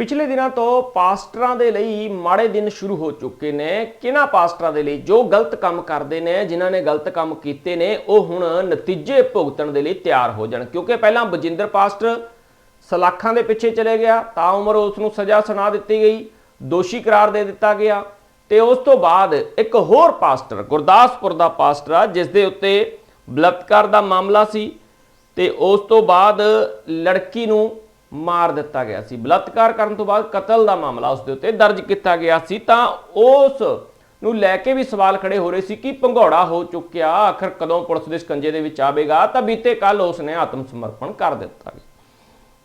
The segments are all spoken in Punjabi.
ਪਿਛਲੇ ਦਿਨਾਂ ਤੋਂ ਪਾਸਟਰਾਂ ਦੇ ਲਈ ਮਾੜੇ ਦਿਨ ਸ਼ੁਰੂ ਹੋ ਚੁੱਕੇ ਨੇ। ਕਿਹਨਾਂ ਪਾਸਟਰਾਂ ਦੇ ਲਈ? ਜੋ ਗਲਤ ਕੰਮ ਕਰਦੇ ਨੇ, ਜਿਨ੍ਹਾਂ ਨੇ ਗਲਤ ਕੰਮ ਕੀਤੇ ਨੇ, ਉਹ ਹੁਣ ਨਤੀਜੇ ਭੁਗਤਣ ਦੇ ਲਈ ਤਿਆਰ ਹੋ ਜਾਣ। ਕਿਉਂਕਿ ਪਹਿਲਾਂ ਬਜਿੰਦਰ ਪਾਸਟਰ ਸਲਾਖਾਂ ਦੇ ਪਿੱਛੇ ਚਲੇ ਗਿਆ, ਤਾਂ ਉਮਰ ਉਸ ਨੂੰ ਸਜ਼ਾ ਸੁਣਾ ਦਿੱਤੀ ਗਈ, ਦੋਸ਼ੀ ਕਰਾਰ ਦੇ ਦਿੱਤਾ ਗਿਆ। ਤੇ ਉਸ ਤੋਂ ਬਾਅਦ ਇੱਕ ਹੋਰ ਪਾਸਟਰ, ਗੁਰਦਾਸਪੁਰ ਦਾ ਪਾਸਟਰ ਆ, ਜਿਸ ਦੇ ਉੱਤੇ ਬਲਾਤਕਾਰ ਦਾ ਮਾਮਲਾ ਸੀ। ਤੇ ਉਸ ਤੋਂ ਬਾਅਦ ਲੜਕੀ ਨੂੰ ਮਾਰ ਦਿੱਤਾ ਗਿਆ ਸੀ। ਬਲਾਤਕਾਰ ਕਰਨ ਤੋਂ ਬਾਅਦ ਕਤਲ ਦਾ ਮਾਮਲਾ ਉਸ ਦੇ ਉੱਤੇ ਦਰਜ ਕੀਤਾ ਗਿਆ ਸੀ। ਤਾਂ ਉਸ ਨੂੰ ਲੈ ਕੇ ਵੀ ਸਵਾਲ ਖੜੇ ਹੋ ਰਹੇ ਸੀ ਕਿ ਭੰਗੌੜਾ ਹੋ ਚੁੱਕਿਆ, ਆਖਰ ਕਦੋਂ ਪੁਲਿਸ ਦੇ ਸਕੰਜੇ ਦੇ ਵਿੱਚ ਆਵੇਗਾ? ਤਾਂ ਬੀਤੇ ਕੱਲ ਉਸ ਨੇ ਆਤਮ ਸਮਰਪਣ ਕਰ ਦਿੱਤਾ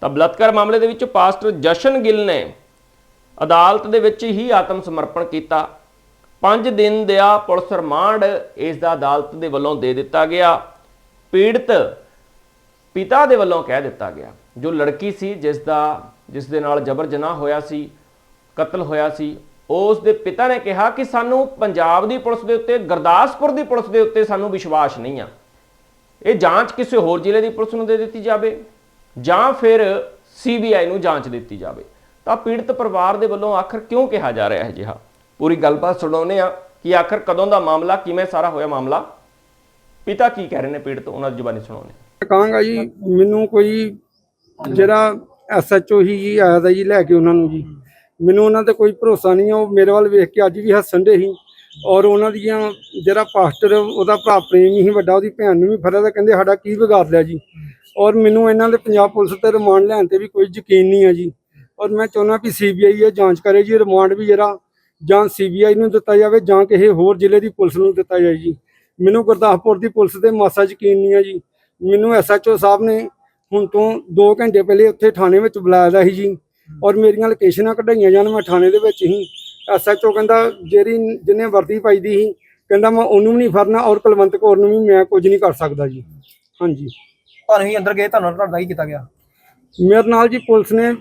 ਤਾਂ ਬਲਾਤਕਾਰ ਮਾਮਲੇ ਦੇ ਵਿੱਚ ਪਾਸਟਰ ਜਸ਼ਨ ਗਿੱਲ ਨੇ ਅਦਾਲਤ ਦੇ ਵਿੱਚ ਹੀ ਆਤਮ ਸਮਰਪਣ ਕੀਤਾ। 5 ਦਿਨ ਦਾ ਪੁਲਿਸ ਰਿਮਾਂਡ ਇਸ ਦਾ ਅਦਾਲਤ ਦੇ ਵੱਲੋਂ ਦੇ ਦਿੱਤਾ ਗਿਆ। ਪੀੜਤ ਪਿਤਾ ਦੇ ਵੱਲੋਂ ਕਹਿ ਦਿੱਤਾ ਗਿਆ, ਜੋ ਲੜਕੀ ਸੀ, ਜਿਸ ਦਾ, ਜਿਸ ਦੇ ਨਾਲ ਜਬਰ ਜਨਾਹ ਹੋਇਆ ਸੀ, ਕਤਲ ਹੋਇਆ ਸੀ, ਉਸ ਦੇ ਪਿਤਾ ਨੇ ਕਿਹਾ ਕਿ ਸਾਨੂੰ ਪੰਜਾਬ ਦੀ ਪੁਲਿਸ ਦੇ ਉੱਤੇ, ਗੁਰਦਾਸਪੁਰ ਦੀ ਪੁਲਿਸ ਦੇ ਉੱਤੇ ਸਾਨੂੰ ਵਿਸ਼ਵਾਸ ਨਹੀਂ ਆ। ਇਹ ਜਾਂਚ ਕਿਸੇ ਹੋਰ ਜ਼ਿਲ੍ਹੇ ਦੀ ਪੁਲਿਸ ਨੂੰ ਦੇ ਦਿੱਤੀ ਜਾਵੇ ਜਾਂ ਫਿਰ ਸੀਬੀਆਈ ਨੂੰ ਜਾਂਚ ਦਿੱਤੀ ਜਾਵੇ। ਤਾਂ ਪੀੜਤ ਪਰਿਵਾਰ ਦੇ ਵੱਲੋਂ ਆਖਰ ਕਿਉਂ ਕਿਹਾ ਜਾ ਰਿਹਾ ਹੈ ਜਿਹਾ ਪੂਰੀ ਗੱਲਬਾਤ ਸੁਣਾਉਂਦੇ ਆ ਕਿ ਆਖਰ ਕਦੋਂ ਦਾ ਮਾਮਲਾ, ਕਿਵੇਂ ਸਾਰਾ ਹੋਇਆ ਮਾਮਲਾ? ਪਿਤਾ ਕੀ ਕਹਿ ਰਹੇ ਨੇ ਪੀੜਤ? ਉਹਨਾਂ ਦੀ ਜ਼ੁਬਾਨੀ ਸੁਣਾਉਂਦੇ ਮੈਂ ਕਹਾਂਗਾ ਜੀ। ਮੈਨੂੰ ਕੋਈ ਜਿਹੜਾ ਐਸਐਚਓ ਹੀ ਜੀ ਆਇਆ ਦਾ ਜੀ ਲੈ ਕੇ ਉਹਨਾਂ ਨੂੰ ਜੀ। ਮੈਨੂੰ ਉਹਨਾਂ ਤੇ ਕੋਈ ਭਰੋਸਾ ਨਹੀਂ ਹੈ ਉਹ ਮੇਰੇ ਵੱਲ ਵੇਖ ਕੇ ਅੱਜ ਵੀ ਹੱਸਣ ਦੇ ਸੀ। ਔਰ ਉਹਨਾਂ ਦੀਆਂ ਜਿਹੜਾ ਪਾਸਟਰ, ਉਹਦਾ ਭਰਾ ਪ੍ਰੇਮ ਹੀ ਵੱਡਾ, ਉਹਦੀ ਭੈਣ ਨੂੰ ਵੀ ਫੜਿਆ ਤਾਂ ਕਹਿੰਦੇ ਸਾਡਾ ਕੀ ਵਿਗਾੜ ਲਿਆ ਜੀ। ਔਰ ਮੈਨੂੰ ਇਹਨਾਂ ਦੇ ਪੰਜਾਬ ਪੁਲਿਸ ਤੇ ਰਿਮਾਂਡ ਲੈਣ ਤੇ ਵੀ ਕੋਈ ਯਕੀਨ ਨਹੀਂ ਹੈ ਜੀ। ਔਰ ਮੈਂ ਚਾਹੁੰਦਾ ਵੀ ਸੀਬੀਆਈ ਇਹ ਜਾਂਚ ਕਰੇ ਜੀ, ਰਿਮਾਂਡ ਵੀ ਜਿਹੜਾ ਜਾਂ ਸੀਬੀਆਈ ਨੂੰ ਦਿੱਤਾ ਜਾਵੇ ਜਾਂ ਕਿਸੇ ਹੋਰ ਜ਼ਿਲ੍ਹੇ ਦੀ ਪੁਲਿਸ ਨੂੰ ਦਿੱਤਾ ਜਾਏ ਜੀ। ਮੈਨੂੰ ਗੁਰਦਾਸਪੁਰ ਦੀ ਪੁਲਿਸ ਤੇ ਮਾਸਾ ਯਕੀਨ ਨਹੀਂ ਹੈ ਜੀ। ਮੈਨੂੰ ਐਸਐਚਓ ਸਾਹਿਬ ਨੇ ਹੁਣ ਤੋਂ 2 ਘੰਟੇ ਪਹਿਲੇ ਉੱਥੇ ਥਾਣੇ ਵਿੱਚ ਬੁਲਾਇਆ ਦਾ ਸੀ ਜੀ। ਔਰ ਮੇਰੀਆਂ ਲੋਕੇਸ਼ਨਾਂ ਕਢਾਈਆਂ ਜਾਣ ਮੈਂ ਥਾਣੇ ਦੇ ਵਿੱਚ ਹੀ। ਐਸਐਚਓ ਕਹਿੰਦਾ ਜਿਹੜੀ ਜਿਹਨੇ ਵਰਦੀ ਪਾਈ ਦੀ ਸੀ ਕਹਿੰਦਾ ਮੈਂ ਉਹਨੂੰ ਵੀ ਨਹੀਂ ਫੜਨਾ ਔਰ ਕੁਲਵੰਤ ਕੌਰ ਨੂੰ ਵੀ ਮੈਂ ਕੁਝ ਨਹੀਂ ਕਰ ਸਕਦਾ ਜੀ। ਹਾਂਜੀ। ਤੁਹਾਨੂੰ ਹੀ ਅੰਦਰ ਗਏ ਤੁਹਾਨੂੰ ਤੁਹਾਡਾ ਕੀ ਕੀਤਾ ਗਿਆ। ਮੇਰੇ ਨਾਲ ਜੀ ਪੁਲਿਸ ਨੇ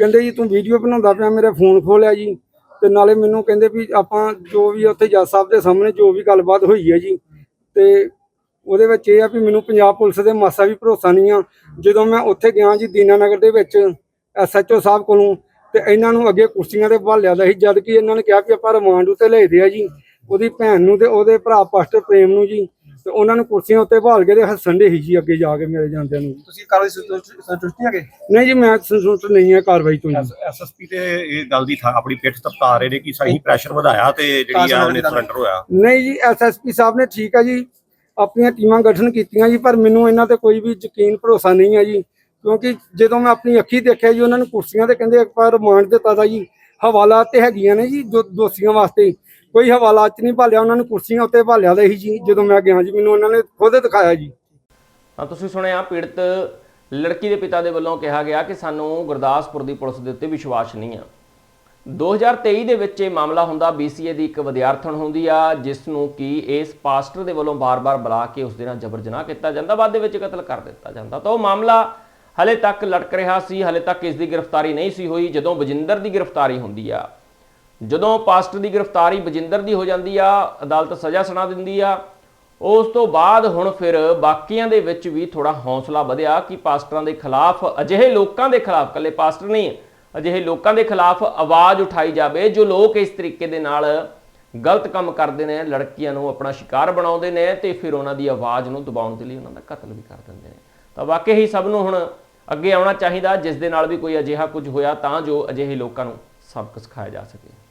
ਕਹਿੰਦੇ ਜੀ ਤੂੰ ਵੀਡੀਓ ਬਣਾਉਂਦਾ ਪਿਆ ਮੇਰੇ ਫੋਨ ਖੋਲਿਆ ਜੀ। ਤੇ ਨਾਲੇ ਮੈਨੂੰ ਕਹਿੰਦੇ ਵੀ ਆਪਾਂ ਜੋ ਵੀ ਉੱਥੇ ਜੱਜ ਸਾਹਿਬ ਦੇ ਸਾਹਮਣੇ ਜੋ ਵੀ ਗੱਲਬਾਤ ਹੋਈ ਹੈ ਜੀ ਤੇ ਉਹਦੇ ਵਿੱਚ ਇਹ ਆ ਵੀ ਮੈਨੂੰ ਪੰਜਾਬ ਪੁਲਿਸ ਦੇ ਮਾਸਾ ਵੀ ਭਰੋਸਾ ਨਹੀਂ ਆ। ਜਦੋਂ ਮੈਂ ਉੱਥੇ ਗਿਆ ਜੀ ਦੀਨਾਨਗਰ ਦੇ ਵਿੱਚ ਐਸਐਚਓ ਸਾਹਿਬ ਕੋਲੋਂ ਤੇ ਇਹਨਾਂ ਨੂੰ ਅੱਗੇ ਕੁਰਸੀਆਂ ਤੇ ਭਾਲਿਆ ਦਾ ਸੀ ਜਦ ਕਿ ਇਹਨਾਂ ਨੇ ਕਿਹਾ ਵੀ ਆਪਾਂ ਰਿਮਾਂਡ ਉੱਤੇ ਲੈਦੇ ਆ ਜੀ ਉਹਦੀ ਭੈਣ ਨੂੰ ਤੇ ਉਹਦੇ ਭਰਾ ਪਾਸਟਰ ਪ੍ਰੇਮ ਨੂੰ ਜੀ ਤੇ ਉਹਨਾਂ ਨੂੰ ਕੁਰਸੀਆਂ ਉੱਤੇ ਭਾਲ ਕੇ ਤੇ ਹੱਸਣ ਦੇ ਸੀ ਜੀ ਅੱਗੇ ਜਾ ਕੇ ਮੇਰੇ ਜਾਂਦਿਆਂ ਨੂੰ। ਤੁਸੀਂ ਕਾਰਵਾਈ ਸੰਤੁਸ਼ਟੀ ਹੈਗੇ? ਨਹੀਂ ਜੀ ਮੈਂ ਸੰਤੁਸ਼ਟ ਨਹੀਂ ਹੈ ਕਾਰਵਾਈ ਤੋਂ ਜੀ। ਐਸਐਸਪੀ ਤੇ ਇਹ ਗੱਲ ਦੀ ਥਾਂ ਆਪਣੀ ਪਿੱਠ ਤਪਤਾ ਰਹੇ ਨੇ ਕਿ ਸਹੀ ਪ੍ਰੈਸ਼ਰ ਵਧਾਇਆ ਤੇ ਜਿਹੜੀ ਆ ਉਹਨੇ ਸਰੈਂਡਰ ਹੋਇਆ। ਨਹੀਂ ਜੀ ਐਸਐਸਪੀ ਸਾਹਿਬ ਨੇ ਠੀਕ ਹੈ ਜੀ ਆਪਣੀਆਂ ਟੀਮਾਂ ਗਠਨ ਕੀਤੀਆਂ ਜੀ, ਪਰ ਮੈਨੂੰ ਇਹਨਾਂ ਤੇ ਕੋਈ ਵੀ ਯਕੀਨ ਭਰੋਸਾ ਨਹੀਂ ਹੈ ਜੀ। ਕਿਉਂਕਿ ਜਦੋਂ ਮੈਂ ਆਪਣੀ ਅੱਖੀ ਦੇਖਿਆ ਜੀ, ਉਹਨਾਂ ਨੂੰ ਕੁਰਸੀਆਂ ਤੇ ਕਹਿੰਦੇ ਇੱਕ ਵਾਰ ਰਿਮਾਂਡ ਦਿੱਤਾ ਦਾ ਜੀ। ਹਵਾਲਾਤ ਤੇ ਹੈਗੀਆਂ ਨੇ ਜੀ ਦੋ- ਦੋਸ਼ੀਆਂ ਵਾਸਤੇ। ਕੋਈ ਹਵਾਲਾਤ 'ਚ ਨਹੀਂ ਭਾਲਿਆ, ਉਹਨਾਂ ਨੂੰ ਕੁਰਸੀਆਂ ਉੱਤੇ ਭਾਲਿਆ ਦਾ ਹੀ ਜੀ, ਜਦੋਂ ਮੈਂ ਗਿਆ ਜੀ, ਮੈਨੂੰ ਉਹਨਾਂ ਨੇ ਖੁਦ ਦਿਖਾਇਆ ਜੀ। ਤਾਂ ਤੁਸੀਂ ਸੁਣਿਆ, ਪੀੜਤ ਲੜਕੀ ਦੇ ਪਿਤਾ ਦੇ ਵੱਲੋਂ ਕਿਹਾ ਗਿਆ ਕਿ ਸਾਨੂੰ ਗੁਰਦਾਸਪੁਰ ਦੀ ਪੁਲਿਸ ਦੇ ਉੱਤੇ ਵਿਸ਼ਵਾਸ ਨਹੀਂ ਆ। 2023 ਦੇ ਵਿੱਚ ਇਹ ਮਾਮਲਾ ਹੁੰਦਾ BCA ਦੀ ਇੱਕ ਵਿਦਿਆਰਥਣ ਹੁੰਦੀ ਆ ਜਿਸ ਨੂੰ ਕਿ ਇਸ ਪਾਸਟਰ ਦੇ ਵੱਲੋਂ ਬਾਰ-ਬਾਰ ਬੁਲਾ ਕੇ ਉਸ ਦੇ ਨਾਲ ਜਬਰ ਜਨਾਹ ਕੀਤਾ ਜਾਂਦਾ, ਬਾਅਦ ਦੇ ਵਿੱਚ ਕਤਲ ਕਰ ਦਿੱਤਾ ਜਾਂਦਾ। ਤਾਂ ਉਹ ਮਾਮਲਾ ਹਲੇ ਤੱਕ ਲਟਕ ਰਿਹਾ ਸੀ, ਹਲੇ ਤੱਕ ਇਸ ਦੀ ਗ੍ਰਿਫਤਾਰੀ ਨਹੀਂ ਸੀ ਹੋਈ। ਜਦੋਂ ਬਜਿੰਦਰ ਦੀ ਗ੍ਰਿਫਤਾਰੀ ਹੁੰਦੀ ਆ, ਜਦੋਂ ਪਾਸਟਰ ਦੀ ਗ੍ਰਿਫਤਾਰੀ ਬਜਿੰਦਰ ਦੀ ਹੋ ਜਾਂਦੀ ਆ, ਅਦਾਲਤ ਸਜ਼ਾ ਸੁਣਾ ਦਿੰਦੀ ਆ, ਉਸ ਤੋਂ ਬਾਅਦ ਹੁਣ ਫਿਰ ਬਾਕੀਆਂ ਦੇ ਵਿੱਚ ਵੀ ਥੋੜਾ ਹੌਸਲਾ ਵਧਿਆ ਕਿ ਪਾਸਟਰਾਂ ਦੇ ਖਿਲਾਫ ਅਜਿਹੇ ਲੋਕਾਂ ਦੇ ਖਿਲਾਫ ਕੱਲੇ ਪਾਸਟਰ ਨਹੀਂ ਅਜਿਹੇ ਲੋਕਾਂ ਦੇ ਖਿਲਾਫ ਆਵਾਜ਼ ਉਠਾਈ ਜਾਵੇ ਜੋ ਲੋਕ ਇਸ ਤਰੀਕੇ ਦੇ ਨਾਲ ਗਲਤ ਕੰਮ ਕਰਦੇ ਨੇ, ਲੜਕੀਆਂ ਨੂੰ ਆਪਣਾ ਸ਼ਿਕਾਰ ਬਣਾਉਂਦੇ ਨੇ ਤੇ ਫਿਰ ਉਹਨਾਂ ਦੀ ਆਵਾਜ਼ ਨੂੰ ਦਬਾਉਣ ਦੇ ਲਈ ਉਹਨਾਂ ਦਾ ਕਤਲ ਵੀ ਕਰ ਦਿੰਦੇ ਨੇ। ਤਾਂ ਵਾਕਈ ਹੀ ਸਭ ਨੂੰ ਹੁਣ ਅੱਗੇ ਆਉਣਾ ਚਾਹੀਦਾ, ਜਿਸ ਦੇ ਨਾਲ ਵੀ ਕੋਈ ਅਜਿਹਾ ਕੁਝ ਹੋਇਆ ਤਾਂ ਜੋ ਅਜਿਹੇ ਲੋਕਾਂ ਨੂੰ ਸਬਕ ਸਿਖਾਇਆ ਜਾ ਸਕੇ।